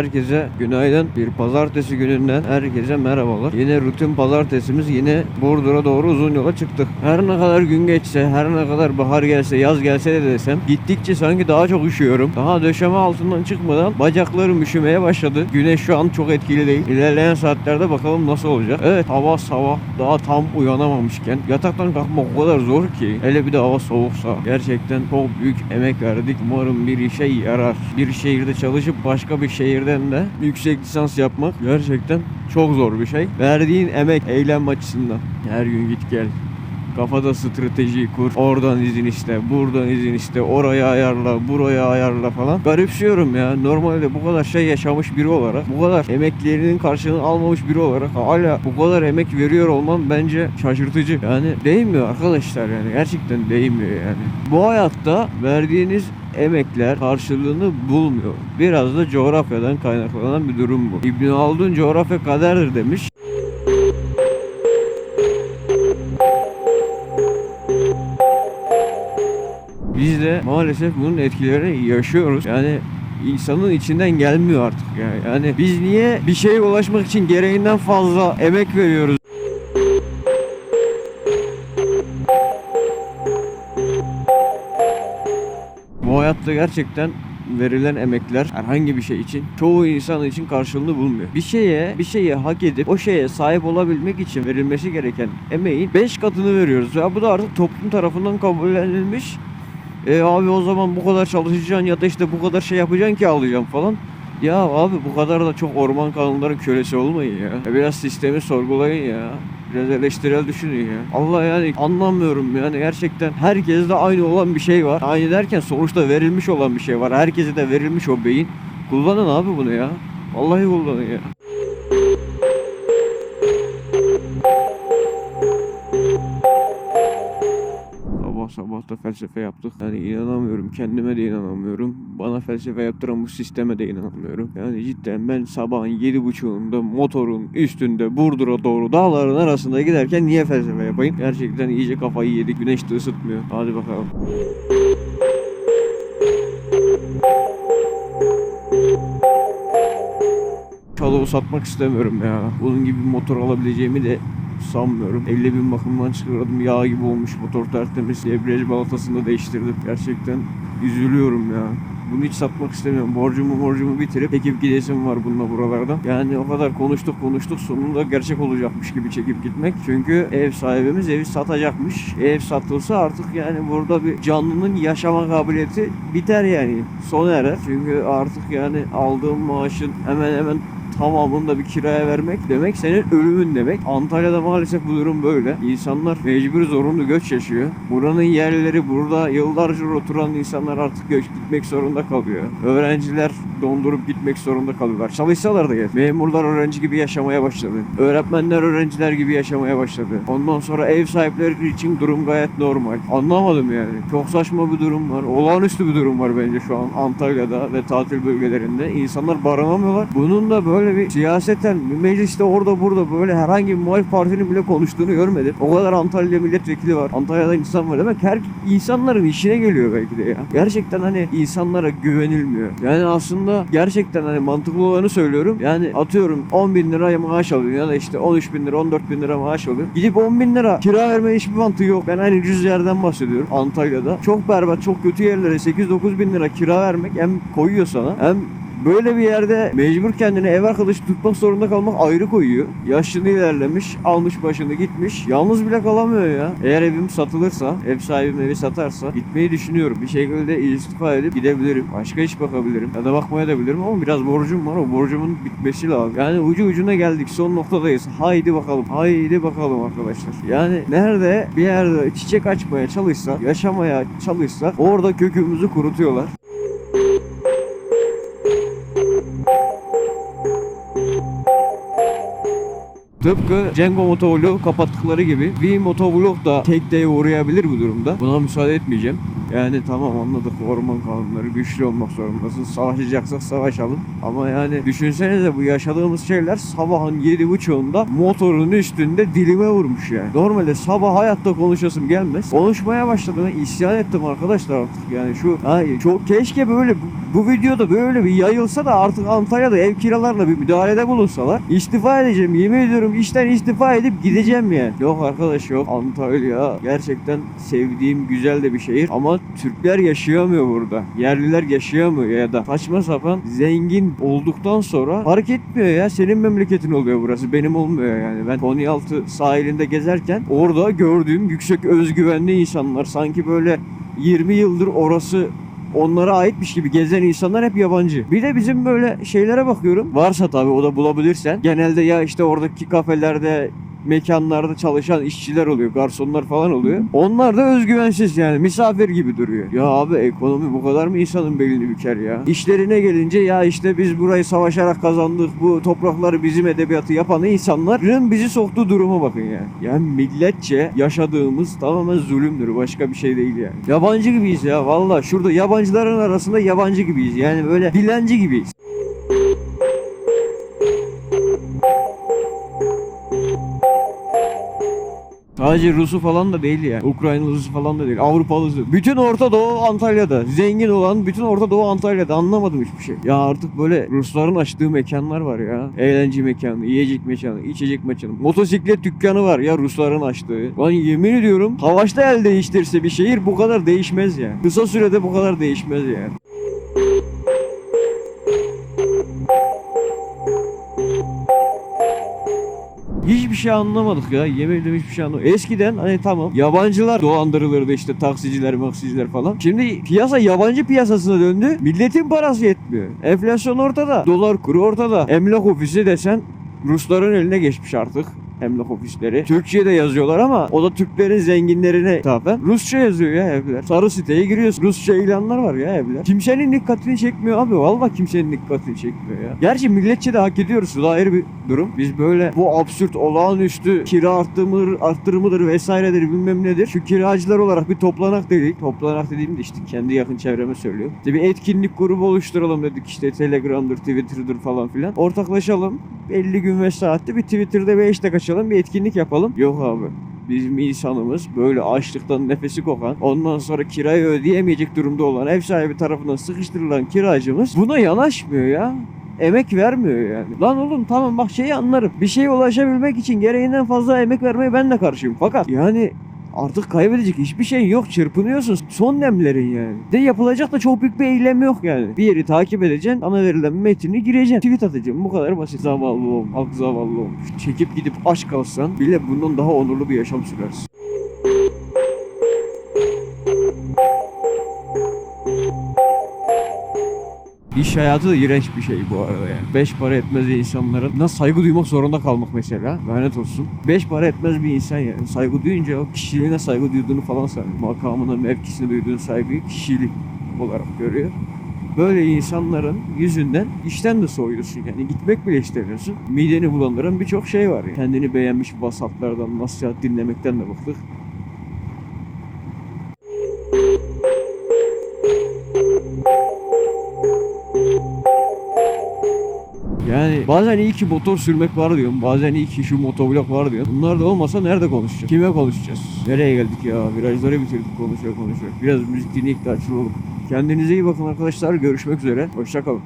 Herkese günaydın. Bir pazartesi gününden herkese merhabalar. Yine rutin pazartesimiz yine Burdur'a doğru uzun yola çıktık. Her ne kadar gün geçse, her ne kadar bahar gelse, yaz gelse de desem gittikçe sanki daha çok üşüyorum. Daha döşeme altından çıkmadan bacaklarım üşümeye başladı. Güneş şu an çok etkili değil. İlerleyen saatlerde bakalım nasıl olacak. Evet, hava sabah daha tam uyanamamışken yataktan kalkmak o kadar zor ki. Hele bir de hava soğuksa. Gerçekten çok büyük emek verdik. Umarım bir işe yarar. Bir şehirde çalışıp başka bir şehirden de yüksek lisans yapmak gerçekten çok zor bir şey. Verdiğin emek eylem açısından. Her gün git gel. Kafada strateji kur. Oradan izin iste, buradan izin iste, oraya ayarla, buraya ayarla falan. Garipsiyorum ya. Normalde bu kadar şey yaşamış biri olarak, bu kadar emeklerinin karşılığını almamış biri olarak hala bu kadar emek veriyor olmam bence şaşırtıcı. Yani değmiyor arkadaşlar yani. Gerçekten değmiyor yani. Bu hayatta verdiğiniz emekler karşılığını bulmuyor. Biraz da coğrafyadan kaynaklanan bir durum bu. İbn Haldun coğrafya kaderdir demiş. Biz de maalesef bunun etkilerini yaşıyoruz. Yani insanın içinden gelmiyor artık yani. Yani biz niye bir şeye ulaşmak için gereğinden fazla emek veriyoruz? Hayatta gerçekten verilen emekler herhangi bir şey için çoğu insan için karşılığını bulmuyor. Bir şeye, bir şeye hak edip o şeye sahip olabilmek için verilmesi gereken emeğin 5 katını veriyoruz. Ya bu da artık toplum tarafından kabullenilmiş. E abi o zaman bu kadar çalışacaksın ya da işte bu kadar şey yapacaksın ki alacağım falan. Ya abi bu kadar da çok orman kanunların kölesi olmayın. Ya Biraz sistemi sorgulayın ya. Biraz eleştirel düşünün ya. Allah yani anlamıyorum yani gerçekten herkeste aynı olan bir şey var. Aynı derken sonuçta verilmiş olan bir şey var. Herkese de verilmiş o beyin. Kullanın abi bunu ya. Vallahi kullanın ya. Da felsefe yaptık. Yani inanamıyorum. Kendime de inanamıyorum. Bana felsefe yaptıran bu sisteme de inanamıyorum. Yani cidden ben sabahın yedi buçuğunda motorun üstünde Burdur'a doğru dağların arasında giderken niye felsefe yapayım? Gerçekten iyice kafayı yedik. Güneş de ısıtmıyor. Hadi bakalım. Çalığı satmak istemiyorum ya. Bunun gibi bir motor alabileceğimi de sanmıyorum. 50 bin bakımdan çıkardım. Yağ gibi olmuş motor tertemiz. Debriyaj balatasını da değiştirdim. Gerçekten üzülüyorum ya. Bunu hiç satmak istemiyorum. Borcumu borcumu bitirip çekip gidesim var bununla buralardan. Yani o kadar konuştuk konuştuk sonunda gerçek olacakmış gibi çekip gitmek. Çünkü ev sahibimiz evi satacakmış. Ev satılsa artık yani burada bir canlının yaşama kabiliyeti biter yani. Sona erer. Çünkü artık yani aldığım maaşın hemen hemen tamamını da bir kiraya vermek demek senin ölümün demek. Antalya'da maalesef bu durum böyle. İnsanlar mecbur zorunlu göç yaşıyor. Buranın yerleri burada yıllarca oturan insanlar artık göç gitmek zorunda kalıyor. Öğrenciler dondurup gitmek zorunda kalıyorlar. Çalışsalar da geç. Memurlar öğrenci gibi yaşamaya başladı. Öğretmenler öğrenciler gibi yaşamaya başladı. Ondan sonra ev sahipleri için durum gayet normal. Anlamadım yani. Çok saçma bir durum var. Olağanüstü bir durum var bence şu an Antalya'da ve tatil bölgelerinde. İnsanlar barınamıyorlar. Bunun da böyle bir siyaseten mecliste orada burada böyle herhangi bir muhalif partinin bile konuştuğunu görmedim. O kadar Antalya milletvekili var. Antalya'da insan var demek her insanların işine geliyor belki de ya. Gerçekten hani insanlara güvenilmiyor. Yani aslında gerçekten hani mantıklı olanı söylüyorum. Yani atıyorum 10 bin liraya maaş alıyor ya da işte 13 bin lira 14 bin lira maaş alıyor. Gidip 10 bin lira kira vermenin hiçbir mantığı yok. Ben hani düz yerden bahsediyorum Antalya'da. Çok berbat çok kötü yerlere 8-9 bin lira kira vermek hem koyuyor sana hem Böyle bir yerde mecbur kendine ev arkadaşı tutmak zorunda kalmak ayrı koyuyor. Yaşını ilerlemiş, almış başını gitmiş. Yalnız bile kalamıyor ya. Eğer evim satılırsa, ev sahibim evi satarsa gitmeyi düşünüyorum. Bir şekilde istifa edip gidebilirim. Başka iş bakabilirim. Ya da bakmaya da bilirim ama biraz borcum var. O borcumun bitmesi lazım. Yani ucu ucuna geldik. Son noktadayız. Haydi bakalım. Haydi bakalım arkadaşlar. Yani nerede bir yerde çiçek açmaya çalışsak, yaşamaya çalışsak orada kökümüzü kurutuyorlar. Tıpkı Cengo Motovlog kapattıkları gibi V Motovlog da tek uğrayabilir bu durumda. Buna müsaade etmeyeceğim. Yani tamam anladık orman kanunları güçlü olmak zorundasın. Savaşacaksak savaşalım. Ama yani düşünsenize bu yaşadığımız şeyler sabahın yedi buçuğunda motorun üstünde dilime vurmuş yani. Normalde sabah hayatta konuşasım gelmez. Konuşmaya başladım. İsyan ettim arkadaşlar artık. Yani şu ay çok keşke böyle bu, bu videoda böyle bir yayılsa da artık Antalya'da ev kiralarına bir müdahalede bulunsalar. İstifa edeceğim. Yemin ediyorum işten istifa edip gideceğim yani. Yok arkadaş yok. Antalya gerçekten sevdiğim güzel de bir şehir ama Türkler yaşayamıyor burada. Yerliler yaşayamıyor ya da saçma sapan zengin olduktan sonra fark etmiyor ya. Senin memleketin oluyor burası. Benim olmuyor yani. Ben Konyaaltı sahilinde gezerken orada gördüğüm yüksek özgüvenli insanlar sanki böyle 20 yıldır orası onlara aitmiş gibi gezen insanlar hep yabancı. Bir de bizim böyle şeylere bakıyorum. Varsa tabii o da bulabilirsen. Genelde ya işte oradaki kafelerde mekanlarda çalışan işçiler oluyor, garsonlar falan oluyor. Onlar da özgüvensiz yani misafir gibi duruyor. Ya abi ekonomi bu kadar mı insanın belini büker ya? İşlerine gelince ya işte biz burayı savaşarak kazandık, bu toprakları bizim edebiyatı yapan insanların bizi soktuğu duruma bakın yani. Yani milletçe yaşadığımız tamamen zulümdür, başka bir şey değil yani. Yabancı gibiyiz ya valla. Şurada yabancıların arasında yabancı gibiyiz. Yani böyle dilenci gibiyiz. Sadece Rus'u falan da değil ya. Ukraynalısı falan da değil. Avrupalısı. Bütün Orta Doğu Antalya'da. Zengin olan bütün Orta Doğu Antalya'da. Anlamadım hiçbir şey. Ya artık böyle Rusların açtığı mekanlar var ya. Eğlence mekanı, yiyecek mekanı, içecek mekanı. Motosiklet dükkanı var ya Rusların açtığı. Ben yemin ediyorum savaşta el değiştirse bir şehir bu kadar değişmez ya. Kısa sürede bu kadar değişmez ya. Hiçbir şey anlamadık ya. Yemin ederim hiçbir şey anlamadık. Eskiden hani tamam yabancılar dolandırılırdı işte taksiciler maksiciler falan. Şimdi piyasa yabancı piyasasına döndü. Milletin parası yetmiyor. Enflasyon ortada. Dolar kuru ortada. Emlak ofisi desen Rusların eline geçmiş artık emlak ofisleri. Türkçe'de yazıyorlar ama o da Türklerin zenginlerine hitaben. Rusça yazıyor ya evler. Sarı siteye giriyorsun. Rusça ilanlar var ya evler. Kimsenin dikkatini çekmiyor abi. Vallahi kimsenin dikkatini çekmiyor ya. Gerçi milletçe de hak ediyoruz. Bu da ayrı bir durum. Biz böyle bu absürt olağanüstü kira arttırımıdır, arttırımıdır vesairedir bilmem nedir. Şu kiracılar olarak bir toplanak dedik. Toplanak dediğimde işte kendi yakın çevreme söylüyorum. İşte bir etkinlik grubu oluşturalım dedik işte Telegram'dır, Twitter'dır falan filan. Ortaklaşalım. 50 gün ve saatte bir Twitter'da 5 dakika açalım bir etkinlik yapalım. Yok abi. Bizim insanımız böyle açlıktan nefesi kokan, ondan sonra kirayı ödeyemeyecek durumda olan ev sahibi tarafından sıkıştırılan kiracımız buna yanaşmıyor ya emek vermiyor yani. Lan oğlum tamam bak şeyi anlarım. Bir şeye ulaşabilmek için gereğinden fazla emek vermeye ben de karşıyım. Fakat yani artık kaybedecek hiçbir şey yok. Çırpınıyorsun. Son demlerin yani. De yapılacak da çok büyük bir eylem yok yani. Bir yeri takip edeceksin. Ana verilen metni gireceksin. Tweet atacaksın. Bu kadar basit. Zavallı olmuş. Halk zavallı olmuş. Çekip gidip aç kalsan bile bundan daha onurlu bir yaşam sürersin. İş hayatı da iğrenç bir şey bu arada yani. Beş para etmez insanlara saygı duymak zorunda kalmak mesela. Lanet olsun. Beş para etmez bir insan yani. Saygı duyunca o kişiliğine saygı duyduğunu falan sanıyor. Makamına, mevkisine duyduğun saygıyı kişilik olarak görüyor. Böyle insanların yüzünden işten de soğuyorsun yani gitmek bile istemiyorsun. Mideni bulandıran birçok şey var yani. Kendini beğenmiş vasatlardan nasihat dinlemekten de bıktık. Yani bazen iyi ki motor sürmek var diyorum. Bazen iyi ki şu motovlog var diyorum. Bunlar da olmasa nerede konuşacağız? Kime konuşacağız? Nereye geldik ya? Virajları bitirdik konuşuyor konuşuyor. Biraz müzik dinleyip de açılalım. Kendinize iyi bakın arkadaşlar. Görüşmek üzere. Hoşçakalın.